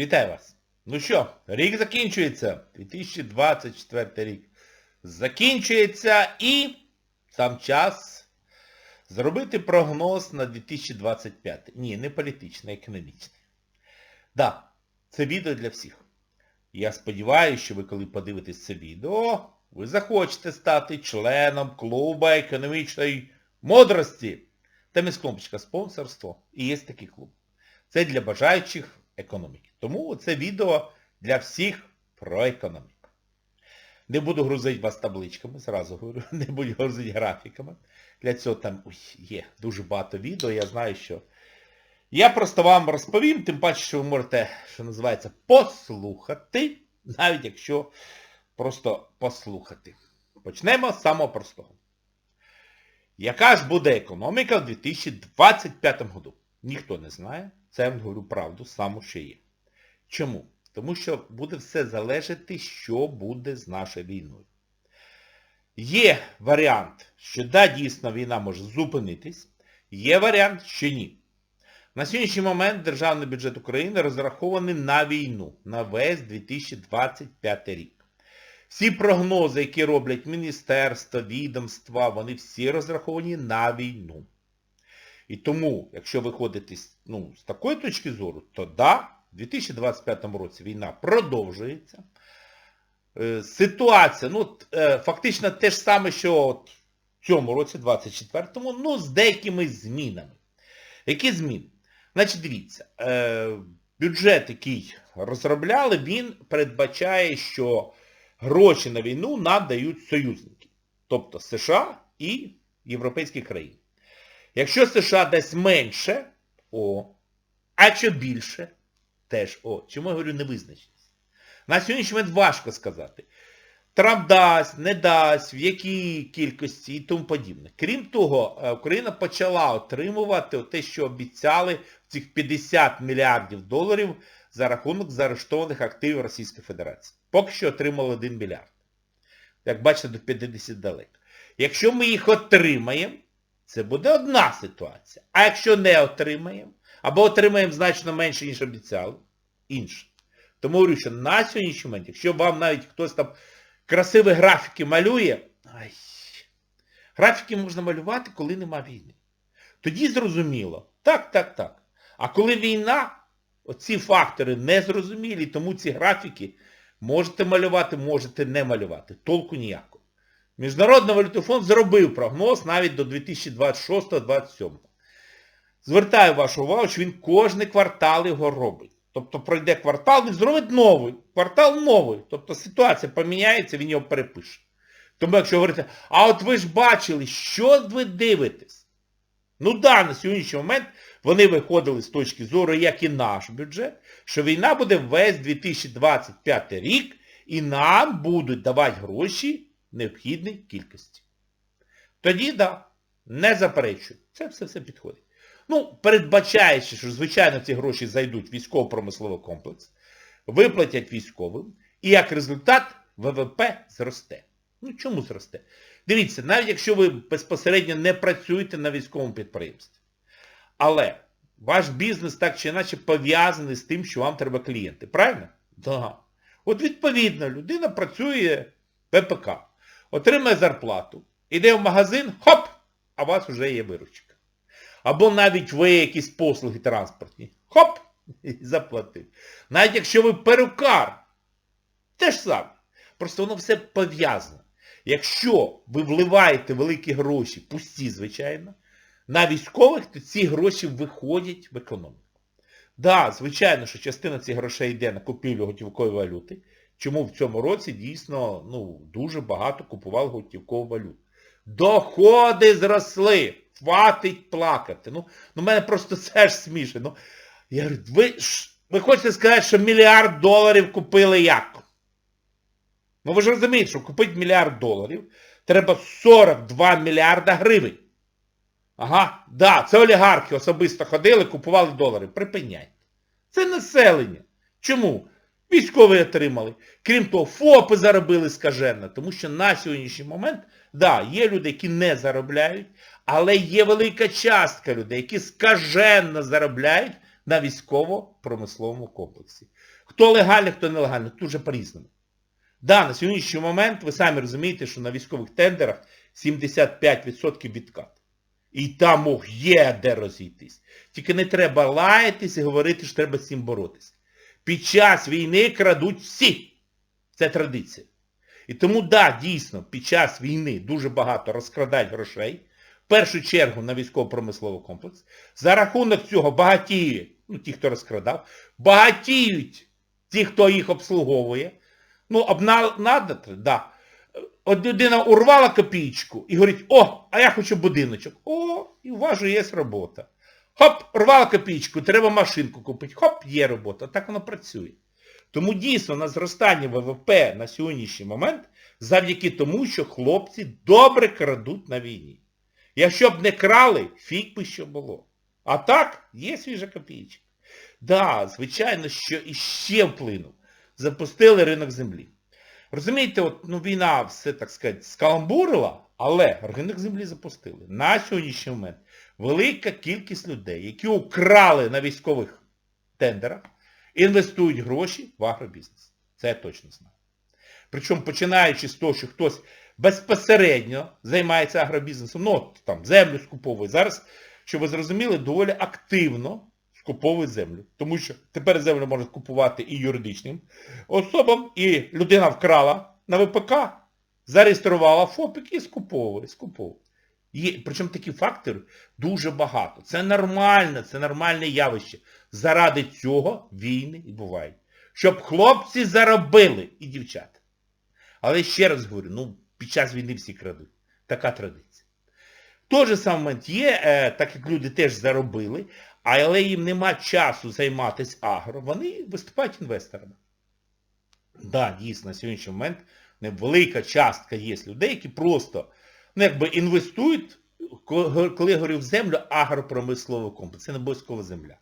Вітаю вас! Ну що, рік закінчується. 2024 рік закінчується і сам час зробити прогноз на 2025. Ні, не політичний, а економічний. Да, це відео для всіх. Я сподіваюся, що ви коли подивитесь це відео, ви захочете стати членом клубу економічної мудрості. Там є кнопочка спонсорство і є такий клуб. Це для бажаючих економіки. Тому це відео для всіх про економіку. Не буду грузити вас табличками, зразу говорю, не буду грузити графіками. Для цього там є дуже багато відео, я знаю, що... Я просто вам розповім, тим паче, що ви можете, що називається, послухати, навіть якщо просто послухати. Почнемо з самого простого. Яка ж буде економіка в 2025 году? Ніхто не знає. Це я вам говорю правду, саму що є. Чому? Тому що буде все залежати, що буде з нашою війною. Є варіант, що да, дійсно війна може зупинитись. Є варіант, що ні. На сьогоднішній момент Державний бюджет України розрахований на війну, на весь 2025 рік. Всі прогнози, які роблять міністерства, відомства, вони всі розраховані на війну. І тому, якщо виходити ну, з такої точки зору, то да, в 2025 році війна продовжується. Е, Ситуація, ну, е, фактично те ж саме, що от в цьому році, 24-му, ну, з деякими змінами. Які зміни? Значить, дивіться, е, бюджет, який розробляли, він передбачає, що гроші на війну нам дають союзники. Тобто США і європейські країни. Якщо США дасть менше, о, а що більше, теж о. Чому я говорю невизначеність? На сьогоднішній момент важко сказати. Трамп дасть, не дасть, в якій кількості і тому подібне. Крім того, е, Україна почала отримувати те, що обіцяли цих 50 мільярдів доларів за рахунок заарештованих активів Російської Федерації. Поки що отримали 1 мільярд. Як бачите, до 50 далеко. Якщо ми їх отримаємо, це буде одна ситуація. А якщо не отримаємо, або отримаємо значно менше, ніж обіцяли, інша. Тому говорю, що на сьогоднішній момент, якщо вам навіть хтось там красиві графіки малює, ай, графіки можна малювати, коли нема війни. Тоді зрозуміло. Так, так, так. А коли війна, оці фактори незрозумілі, тому ці графіки можете малювати, можете не малювати. Толку ніякого. Міжнародний валютний фонд зробив прогноз навіть до 2026-2027. Звертаю вашу увагу, що він кожний квартал його робить. Тобто пройде квартал, він зробить новий. Квартал новий. Тобто ситуація поміняється, він його перепише. Тому якщо говорити, а от ви ж бачили, що ви дивитесь? Ну да, на сьогоднішній момент вони виходили з точки зору, як і наш бюджет, що війна буде весь 2025 рік, і нам будуть давати гроші необхідній кількості. Тоді, да, не заперечую. Це все-все підходить. Ну, передбачаючи, що, звичайно, ці гроші зайдуть в військово-промисловий комплекс, виплатять військовим, і як результат ВВП зросте. Ну, чому зросте? Дивіться, навіть якщо ви безпосередньо не працюєте на військовому підприємстві. Але ваш бізнес так чи інакше пов'язаний з тим, що вам треба клієнти. Правильно? Да. От відповідно, людина працює ППК, отримає зарплату, іде в магазин, хоп, а у вас вже є виручка. Або навіть ви якісь послуги транспортні. Хоп! І заплатив. Навіть якщо ви перукар, те ж саме. Просто воно все пов'язано. Якщо ви вливаєте великі гроші, пусті, звичайно, на військових, то ці гроші виходять в економіку. Так, да, звичайно, що частина цих грошей йде на купівлю готівкової валюти. Чому в цьому році дійсно ну, дуже багато купували готівкову валюту. Доходи зросли. Хватить плакати. Ну, ну мене просто це ж смішно. Ну, я говорю, ви, ви хочете сказати, що мільярд доларів купили як? Ну ви ж розумієте, що купити мільярд доларів треба 42 мільярда гривень. Ага, да, це олігархи особисто ходили, купували долари. Припиняйте. Це населення. Чому? Військові отримали. Крім того, ФОПи заробили скаженно. Тому що на сьогоднішній момент, да, є люди, які не заробляють, але є велика частка людей, які скаженно заробляють на військово-промисловому комплексі. Хто легально, хто нелегально, дуже по-різному. Да, на сьогоднішній момент ви самі розумієте, що на військових тендерах 75% відкат. І там є де розійтись. Тільки не треба лаятись і говорити, що треба з цим боротися. Під час війни крадуть всі. Це традиція. І тому, да, дійсно, під час війни дуже багато розкрадають грошей. В першу чергу на військово-промисловий комплекс. За рахунок цього багатіє, ну ті, хто розкрадав, багатіють ті, хто їх обслуговує. Ну, обнадати, да. От людина урвала копійку і говорить, о, а я хочу будиночок. О, і у вас же є робота. Хоп, урвала копійку, треба машинку купити. Хоп, є робота. Так воно працює. Тому дійсно на зростання ВВП на сьогоднішній момент завдяки тому, що хлопці добре крадуть на війні. Якщо б не крали, фіг би що було. А так, є свіжа копійка. Да, звичайно, що іще вплинув. Запустили ринок землі. Розумієте, от, ну, війна все, так сказати, скаламбурила, але ринок землі запустили. На сьогоднішній момент велика кількість людей, які украли на військових тендерах, інвестують гроші в агробізнес. Це я точно знаю. Причому починаючи з того, що хтось безпосередньо займається агробізнесом, ну, от, там, землю скуповує. Зараз, щоб ви зрозуміли, доволі активно скуповують землю. Тому що тепер землю можна купувати і юридичним особам, і людина вкрала на ВПК, зареєструвала ФОПик і скуповує, скуповує. Є, причому такі фактори дуже багато. Це нормально, це нормальне явище. Заради цього війни і бувають. Щоб хлопці заробили і дівчата. Але ще раз говорю, ну, під час війни всі крадуть. Така традиція. Той же самий момент є, е, так як люди теж заробили, але їм нема часу займатися агро, вони виступають інвесторами. Так, да, дійсно, на сьогоднішній момент невелика частка є людей, які просто ну, якби інвестують, коли я говорю в землю, агропромисловий комплекс. Це не обов'язкова земля.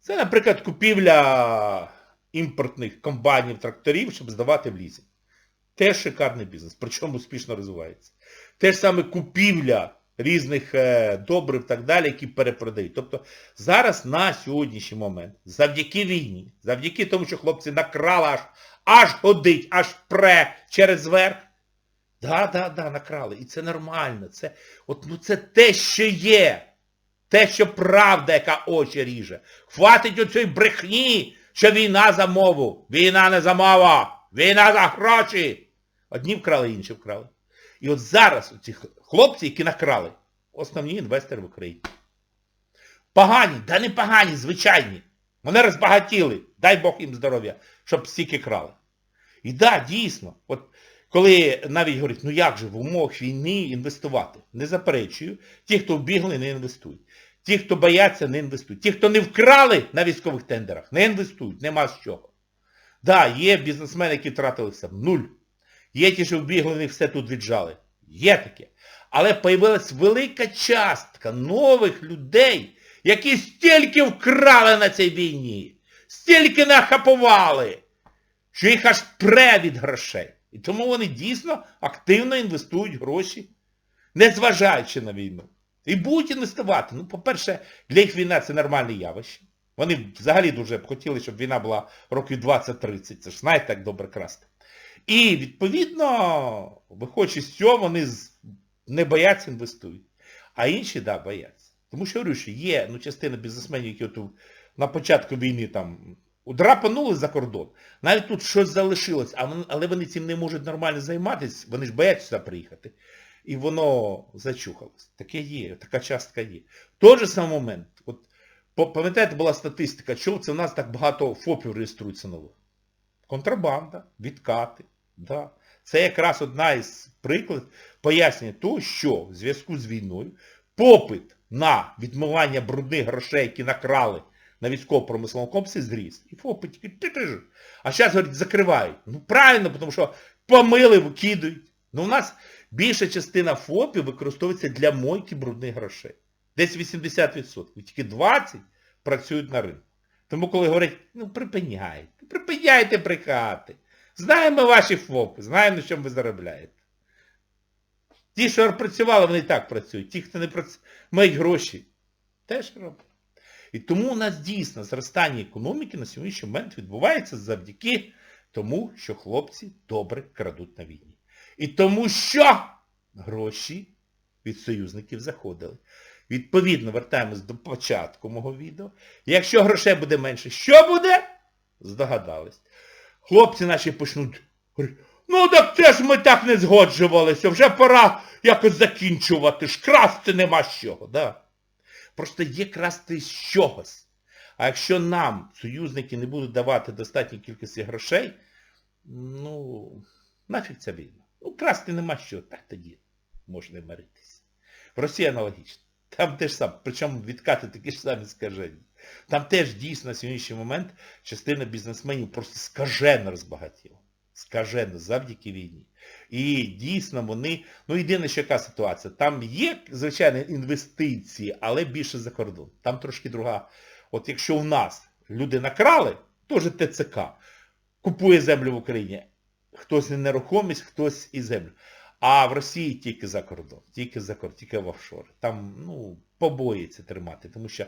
Це, наприклад, купівля імпортних комбайнів, тракторів, щоб здавати в лізинг. Теж шикарний бізнес, причому успішно розвивається. Те ж саме купівля різних е, добрив і так далі, які перепродають. Тобто зараз на сьогоднішній момент, завдяки війні, завдяки тому, що хлопці накрали аж, аж годить, аж пре через верх, да, да, да, накрали. І це нормально. Це, от, ну, це те, що є. Те, що правда, яка очі ріже. Хватить оцієї брехні, що війна за мову. Війна не за мова. Війна за гроші. Одні вкрали, інші вкрали. І от зараз ці хлопці, які накрали, основні інвестори в Україні. Погані, да не погані, звичайні. Вони розбагатіли, дай Бог їм здоров'я, щоб стільки крали. І да, дійсно, от коли навіть говорять, ну як же в умовах війни інвестувати? Не заперечую, ті, хто вбігли, не інвестують. Ті, хто бояться, не інвестують. Ті, хто не вкрали на військових тендерах, не інвестують, нема з чого. Так, да, є бізнесмени, які втратили все. Нуль. Є ті, що вбігли, вони все тут віджали. Є таке. Але появилась велика частка нових людей, які стільки вкрали на цій війні, стільки нахапували, що їх аж пре від грошей. І тому вони дійсно активно інвестують гроші, незважаючи на війну. І будуть інвестувати. Ну, по-перше, для їх війна це нормальне явище. Вони взагалі дуже б хотіли, щоб війна була років 20-30. Це ж знаєте, як добре красти. І, відповідно, виходячи з цього, вони не бояться інвестують. А інші, так, да, бояться. Тому що, говорю, що є ну, частина бізнесменів, які от на початку війни там драпанули за кордон. Навіть тут щось залишилось, але вони цим не можуть нормально займатися, вони ж бояться сюди приїхати. І воно зачухалось. Таке є, така частка є. Той же самий момент, от, пам'ятаєте, була статистика, чого це в нас так багато ФОПів реєструється нових? Контрабанда, відкати. Да. Це якраз одна із прикладів пояснення того, що в зв'язку з війною попит на відмивання брудних грошей, які накрали на військово-промисловому комплексі, зріс. І ФОПи тільки А зараз, говорять, закривають. Ну правильно, тому що помили, викидують. Ну у нас більша частина ФОПів використовується для мойки брудних грошей. Десь 80%. Тільки 20% працюють на ринку. Тому коли говорять, ну припиняйте, припиняйте брехати. Знаємо ваші ФОПи, знаємо, на чому ви заробляєте. Ті, що працювали, вони і так працюють. Ті, хто не працює, мають гроші, теж роблять. І тому у нас дійсно зростання економіки на сьогоднішній момент відбувається завдяки тому, що хлопці добре крадуть на війні. І тому що гроші від союзників заходили. Відповідно, вертаємось до початку мого відео. Якщо грошей буде менше, що буде? Здогадались. Хлопці наші почнуть ну так це ж ми так не згоджувалися, вже пора якось закінчувати, ж красти нема з чого. Да? Просто є красти з чогось. А якщо нам, союзники, не будуть давати достатньої кількості грошей, ну, нафіг ця війна. Ну, красти нема що, так тоді можна миритися. В Росії аналогічно. Там теж сам, причому відкати такі ж самі скажені. Там теж дійсно на сьогоднішній момент частина бізнесменів просто скажено розбагатіла. Скажено, завдяки війні. І дійсно вони, ну єдине, що яка ситуація, там є, звичайно, інвестиції, але більше за кордон. Там трошки друга. От якщо в нас люди накрали, теж ТЦК, купує землю в Україні, хтось нерухомість, хтось і землю. А в Росії тільки за кордон, тільки за кордон, тільки в офшори. Там, ну, побоїться тримати, тому що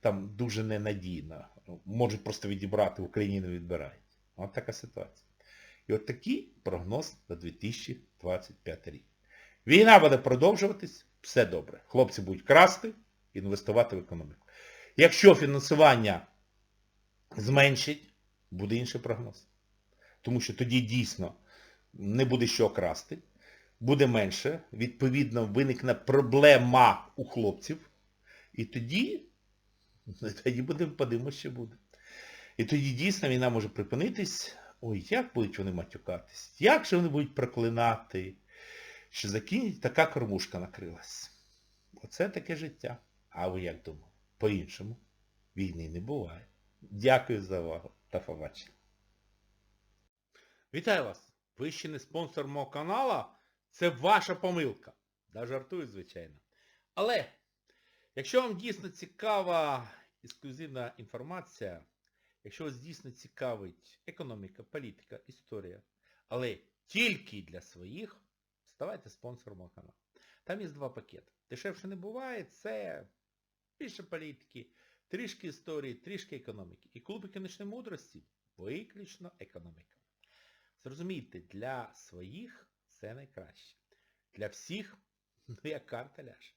там дуже ненадійно. Можуть просто відібрати, в Україні не відбирають. От така ситуація. І от такий прогноз на 2025 рік. Війна буде продовжуватись, все добре. Хлопці будуть красти, інвестувати в економіку. Якщо фінансування зменшить, буде інший прогноз. Тому що тоді дійсно не буде що красти, буде менше, відповідно виникне проблема у хлопців. І тоді, тоді будемо подивимося, що буде. І тоді дійсно війна може припинитись. Ой, як будуть вони матюкатись, як же вони будуть проклинати, що закинуть така кормушка накрилась. Оце таке життя. А ви як думали? По-іншому. Війни не буває. Дякую за увагу та побачення. Вітаю вас! Ви ще не спонсор мого канала? Це ваша помилка. Да жартую, звичайно. Але, якщо вам дійсно цікава ексклюзивна інформація, якщо вас дійсно цікавить економіка, політика, історія, але тільки для своїх, ставайте спонсором мого каналу. Там є два пакети. Дешевше не буває, це більше політики, трішки історії, трішки економіки. І клуб економічної мудрості виключно економіка. Зрозумійте, для своїх це найкраще. Для всіх, ну як карта ляже.